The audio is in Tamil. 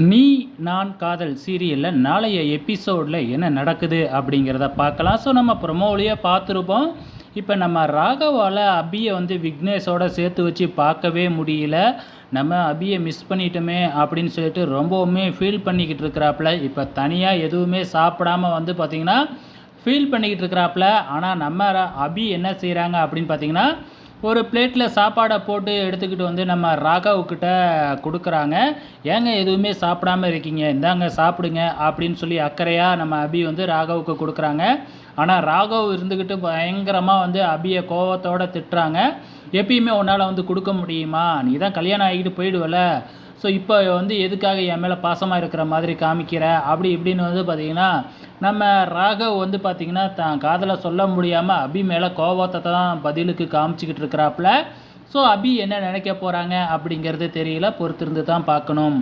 நீ நான் காதல் சீரியலில் நாளைய எபிசோடில் என்ன நடக்குது அப்படிங்கிறத பார்க்கலாம். ஸோ நம்ம ப்ரொமோவிலேயே பார்த்துருப்போம். இப்போ நம்ம ராகவால் அபியை வந்து விக்னேஷோட சேர்த்து வச்சு பார்க்கவே முடியல. நம்ம அபியை மிஸ் பண்ணிட்டோமே அப்படின்னு சொல்லிட்டு ரொம்பவுமே ஃபீல் பண்ணிக்கிட்டு இருக்கிறாப்புல. இப்போ தனியாக எதுவுமே சாப்பிடாம வந்து பார்த்திங்கன்னா ஃபீல் பண்ணிக்கிட்டு இருக்கிறாப்புல. ஆனால் நம்ம அபி என்ன செய்கிறாங்க அப்படின்னு பார்த்தீங்கன்னா ஒரு பிளேட்டில் சாப்பாடை போட்டு எடுத்துக்கிட்டு வந்து நம்ம ராகவுக்கிட்ட கொடுக்குறாங்க. ஏங்க எதுவுமே சாப்பிடாம இருக்கீங்க? இந்தாங்க சாப்பிடுங்க அப்படின்னு சொல்லி அக்கறையாக நம்ம அபி வந்து ராகவுக்கு கொடுக்குறாங்க. ஆனால் ராகவ் இருந்துக்கிட்டு பயங்கரமாக வந்து அபியை கோவத்தோடு திட்டுறாங்க. எப்பயுமே உன்னால் வந்து கொடுக்க முடியுமா? நீ தான் கல்யாணம் ஆகிட்டு போயிடுவல. ஸோ இப்போ வந்து எதுக்காக என் மேலே பாசமாக இருக்கிற மாதிரி காமிக்கிற? அப்படி இப்படின்னு வந்து பார்த்தீங்கன்னா நம்ம ராகவ் வந்து பார்த்தீங்கன்னா தான் காதலை சொல்ல முடியாமல் அபி மேலே கோவத்தை தான் பதிலுக்கு காமிச்சிக்கிட்டு இருக்கிறாப்புல. ஸோ அபி என்ன நினைக்க போகிறாங்க அப்படிங்கிறது தெரியல. பொறுத்திருந்து தான் பார்க்கணும்.